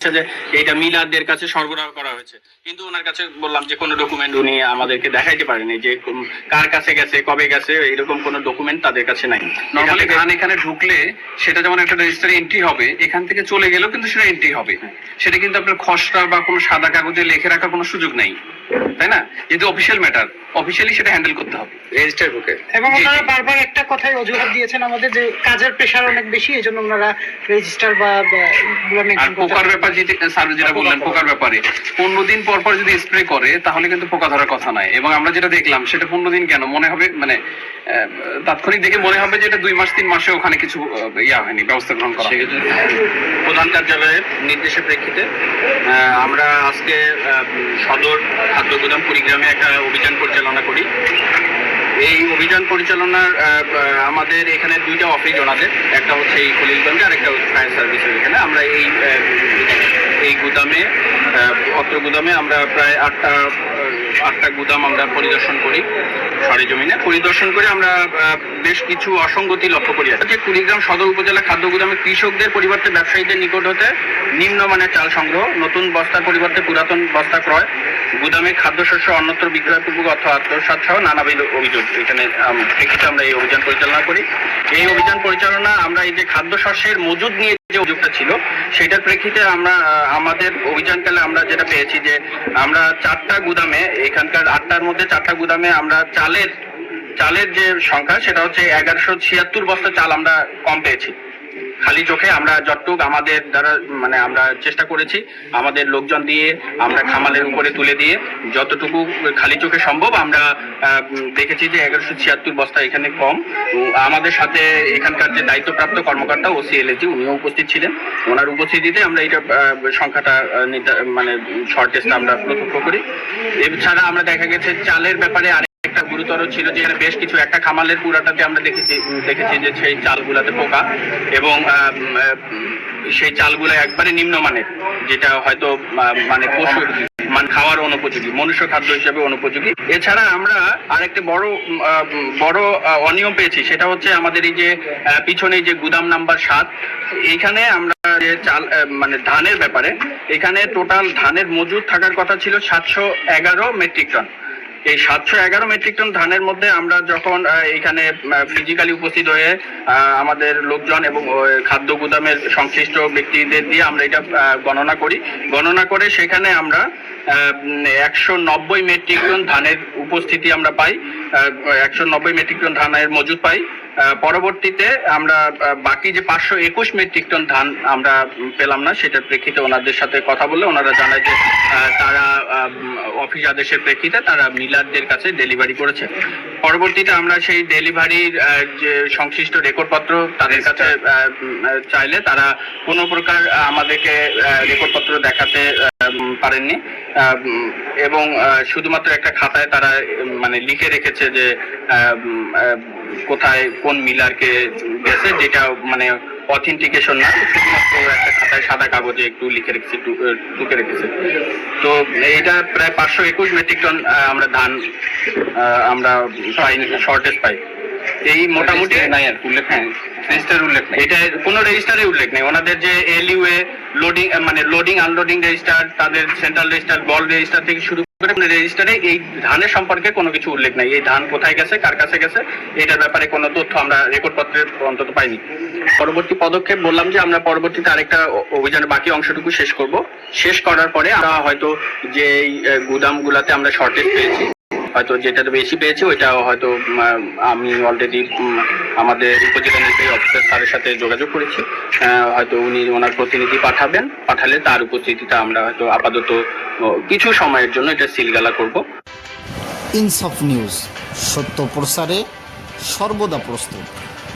হচ্ছে যে এইটা মিলারদের কাছে সরবরাহ করা হয়েছে। কিন্তু ওনার কাছে বললাম যে কোনো ডকুমেন্ট উনি আমাদেরকে দেখাইতে পারেনি যে কার কাছে গেছে কবে গেছে এরকম কোনো ডকুমেন্ট তাদের কাছে নাই। নর্মালি গান এখানে ঢুকলে সেটা যেমন একটা রেজিস্টারে এন্ট্রি হবে এখান থেকে চলে গেলেও কিন্তু সেটা এন্ট্রি হবে। সেটা কিন্তু আপনার খসড়া বা কোনো সাদা কাগজে লিখে রাখার কোনো সুযোগ নেই। তাই না? যেহেতু অফিসিয়াল ম্যাটার অফিসিয়ালি সেটা হ্যান্ডেল করতে হবে। রেজিস্টার বুকে এবং ওনারা বারবার একটা কথাই অজুহাত দিয়েছেন আমাদের যে কাজের প্রেশার অনেক বেশি এই জন্য ওনারা রেজিস্টার বা আর পোকার ব্যাপার যেটা স্যার যেটা বললেন পোকার ব্যাপারে পনেরো দিন পর পর যদি স্প্রে করে তাহলে কিন্তু পোকা ধরার কথা নয় এবং আমরা যেটা দেখলাম সেটা পনেরো দিন কেন? মনে হবে মানে আহ, তাৎক্ষণিক দেখে মনে হবে যে এটা দুই মাস তিন মাসে ওখানে কিছু ইয়া হয়নি ব্যবস্থা গ্রহণ করা প্রধান কার্যালয়ের নির্দেশের প্রেক্ষিতে আহ, আমরা আজকে সদর খাদ্য গুদাম কুড়িগ্রামে একটা অভিযান পরিচালনা করি। এই অভিযান পরিচালনার আমাদের এখানে দুইটা অফিস ওনাদের, একটা হচ্ছে এই খলিলগঞ্জে আর একটা হচ্ছে ফায়ার সার্ভিসের এখানে। আমরা এই এই গুদামে অত্র গুদামে আমরা প্রায় আটটা আটটা গুদাম আমরা পরিদর্শন করি। সরেজমিনে পরিদর্শন করে আমরা বেশ কিছু অসঙ্গতি লক্ষ্য করি। যে কুড়িগ্রাম সদর উপজেলা খাদ্য গুদামে কৃষকদের পরিবর্তে ব্যবসায়ীদের নিকট হতে নিম্নমানের চাল সংগ্রহ, নতুন বস্তার পরিবর্তে পুরাতন বস্তা ক্রয়, গুদামে খাদ্যশস্য অন্যত্র বিক্রয়পূর্বক অর্থ আত্মসাৎ সহ নানাবিধ অভিযোগ এখানে প্রেক্ষিতে আমরা এই অভিযান পরিচালনা করি। এই অভিযান পরিচালনা আমরা এই যে খাদ্যশস্যের মজুদ নিয়ে যে অভিযোগটা ছিল, সেটার প্রেক্ষিতে আমরা আমাদের অভিযানকালে আমরা যেটা পেয়েছি যে আমরা চারটা গুদামে, এখানকার আটটার মধ্যে চারটা গুদামে আমরা চালের চালের যে সংখ্যা, সেটা হচ্ছে এগারোশো ছিয়াত্তর বস্তা চাল আমরা কম পেয়েছি। খালি চোখে আমরা যতটুক আমাদের দ্বারা মানে আমরা চেষ্টা করেছি, আমাদের লোকজন দিয়ে, আমরা খামালের উপরে তুলে দিয়ে, যতটুকু খালি চোখে সম্ভব আমরা দেখেছি যে এগারোশো ছিয়াত্তর বস্তা এখানে কম। আমাদের সাথে এখানকার যে দায়িত্বপ্রাপ্ত কর্মকর্তা ওসি এলএজি উনিও উপস্থিত ছিলেন। ওনার উপস্থিতিতে আমরা এটা সংখ্যাটা মানে শর্টেজটা আমরা প্রত্যক্ষ করি। এছাড়া আমরা দেখা গেছে চালের ব্যাপারে একটা গুরুতর ছিল যেখানে বেশ কিছু একটা খামালের পুরাটাতে আমরা দেখেছি দেখেছি যে সেই চালগুলাতে পোকা এবং সেই চালগুলো একবারে নিম্নমানের, যেটা হয়তো মানে পশু মানে খাওয়ার অনুপযোগী, মনুষ্য খাদ্য হিসেবে অনুপযোগী। এছাড়া আমরা আরেকটা বড় বড় অনিয়ম পেয়েছি, সেটা হচ্ছে আমাদের এই যে পিছনে যে গুদাম নাম্বার সাত, এইখানে আমরা যে চাল মানে ধানের ব্যাপারে, এখানে টোটাল ধানের মজুদ থাকার কথা ছিল সাতশো এগারো মেট্রিক টন। এই সাতশো এগারো মেট্রিক টন ধানের মধ্যে আমরা যখন এখানে ফিজিক্যালি উপস্থিত হয়ে আমাদের লোকজন এবং খাদ্য গুদামের সংশ্লিষ্ট ব্যক্তিদের দিয়ে আমরা এটা গণনা করি। গণনা করে সেখানে আমরা একশো নব্বই মেট্রিক টন ধানের উপস্থিতি আমরা পাই একশো নব্বই মেট্রিক টন ধানের মজুদ পাই। পরবর্তীতে আমরা বাকি যে পাঁচশো একুশ মেট্রিক টন ধান আমরা পেলাম না, সেটার প্রেক্ষিতে ওনাদের সাথে কথা বললে ওনারা জানায় যে তারা অফিস আদেশের প্রেক্ষিতে তারা মিলারদের কাছে ডেলিভারি করেছে। পরবর্তীতে আমরা সেই ডেলিভারির যে সংশ্লিষ্ট রেকর্ডপত্র তাদের কাছে চাইলে তারা কোনো প্রকার আমাদেরকে রেকর্ডপত্র দেখাতে পারেননি। এবং শুধুমাত্র একটা খাতায় তারা মানে লিখে রেখেছে যে কোথায় কোন মিলারকে গেছে যেটা মানে অথেন্টিকেশন না শুধুমাত্র একটা খাতায় সাদা কাগজে একটু লিখে রেখেছে টুকে রেখেছে। তো এটা প্রায় পাঁচশো একুশ মেট্রিক টন আমরা ধান আমরা পাই শর্টেজ পাই। এই মোটামুটি নাই আর উল্লেখ হ্যাঁ। রেজিস্টার উল্লেখ নেই। এটা কোনো রেজিস্টারে উল্লেখ নেই। ওনাদের যে এলইউএ লোডিং মানে লোডিং আনলোডিং রেজিস্টার তাদের সেন্ট্রাল রেজিস্টার বল রেজিস্টার থেকে শুরু করে রেজিস্টারে এই ধানের সম্পর্কে কোনো কিছু উল্লেখ নাই। এই ধান কোথায় গেছে কার কাছে গেছে এটার ব্যাপারে কোনো তথ্য আমরা রেকর্ডপত্রে অন্তত পাইনি। পরবর্তী পদক্ষেপ বললাম যে আমরা পরবর্তীতে আরেকটা অভিযানের বাকি অংশটুকু শেষ করব। শেষ করার পরে আমরা হয়তো যে গুদামগুলাতে আমরা শর্টেজ পেয়েছি, হয়তো যেটা বেশি পেয়েছি ওইটা হয়তো আমি অলরেডি আমাদের উপজেলা নির্বাহী অফিসার স্যারের সাথে যোগাযোগ করেছি। হয়তো উনি ওনার প্রতিনিধি পাঠাবেন, পাঠালে তার উপস্থিতিতে আমরা হয়তো আপাতত কিছু সময়ের জন্য এটা সিলগালা করব। ইনসাফ নিউজ, সত্য প্রসারে সর্বদা প্রস্তুত।